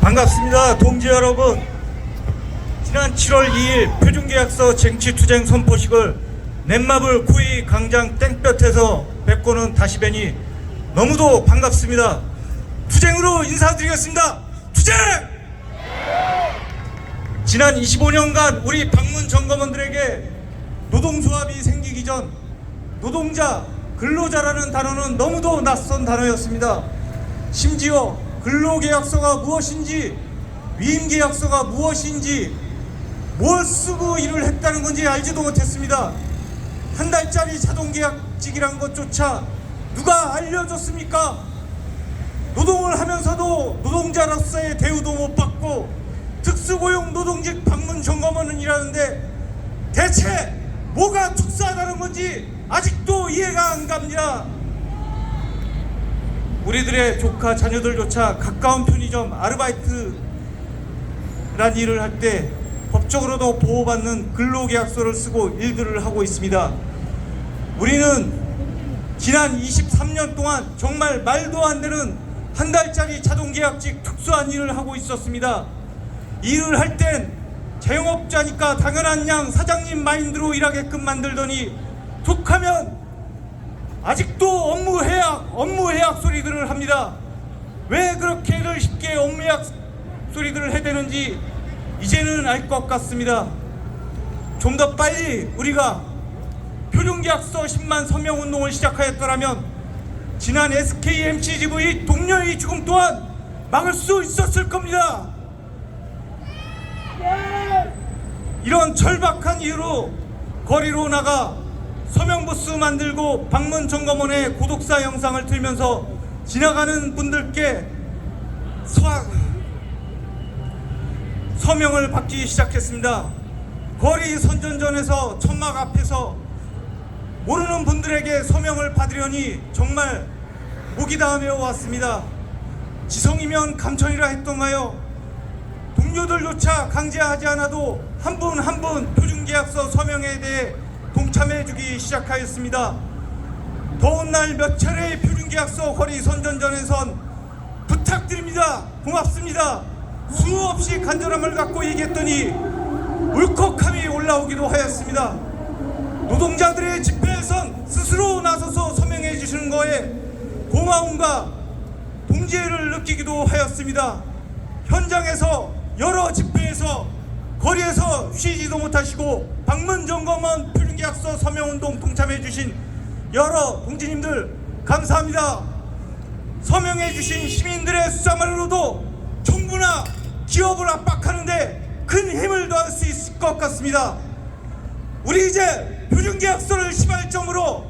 반갑습니다. 동지 여러분. 지난 7월 2일 표준계약서 쟁취투쟁 선포식을 넷마블 구이 강장 땡볕에서 뵙고는 다시 뵈니 너무도 반갑습니다. 투쟁으로 인사드리겠습니다. 투쟁! 지난 25년간 우리 방문 점검원들에게 노동조합이 생기기 전 노동자, 근로자라는 단어는 너무도 낯선 단어였습니다. 심지어 근로계약서가 무엇인지 위임계약서가 무엇인지 뭘 쓰고 일을 했다는 건지 알지도 못했습니다. 한 달짜리 자동계약직이란 것조차 누가 알려줬습니까? 노동을 하면서도 노동자로서의 대우도 못 받고 특수고용 노동직 방문 점검원은 일하는데 대체 뭐가 특수하다는 건지 아직도 이해가 안 갑니다. 우리들의 조카 자녀들조차 가까운 편의점 아르바이트란 일을 할 때 법적으로도 보호받는 근로계약서를 쓰고 일들을 하고 있습니다. 우리는 지난 23년 동안 정말 말도 안 되는 한 달짜리 자동계약직 특수한 일을 하고 있었습니다. 일을 할 땐 자영업자니까 당연한 양 사장님 마인드로 일하게끔 만들더니 툭하면 아직도 업무 해약, 업무 해약 소리들을 합니다. 왜 그렇게들 쉽게 업무 해약 소리들을 해대는지 이제는 알 것 같습니다. 좀 더 빨리 우리가 표준계약서 10만 서명 운동을 시작하였더라면 지난 SK MCGV 동료의 죽음 또한 막을 수 있었을 겁니다. 이런 절박한 이유로 거리로 나가 서명 부스 만들고 방문 점검원의 구독사 영상을 틀면서 지나가는 분들께 서, 서명을 받기 시작했습니다. 거리 선전전에서 천막 앞에서 모르는 분들에게 서명을 받으려니 정말 목이 닿으며 왔습니다. 지성이면 감천이라 했던가요? 동료들조차 강제하지 않아도 한 분 한 분 표준계약서 서명에 대해 동참해주기 시작하였습니다. 더운 날 몇 차례의 표준계약서 거리 선전전에선 부탁드립니다. 고맙습니다. 수없이 간절함을 갖고 얘기했더니 울컥함이 올라오기도 하였습니다. 노동자들의 집회에선 스스로 나서서 서명해 주시는 거에 고마움과 동지애를 느끼기도 하였습니다. 현장에서 여러 집회에서 거리에서 쉬지도 못하시고 방문 점검원 표준계약서 서명운동 동참해 주신 여러 동지님들 감사합니다. 서명해 주신 시민들의 수사만으로도 정부나 기업을 압박하는데 큰 힘을 더할 수 있을 것 같습니다. 우리 이제 표준계약서를 시발점으로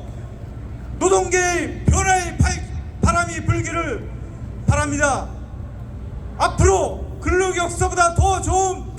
노동계의 변화의 파- 바람이 불기를 바랍니다. 앞으로 근로계약서보다 더 좋은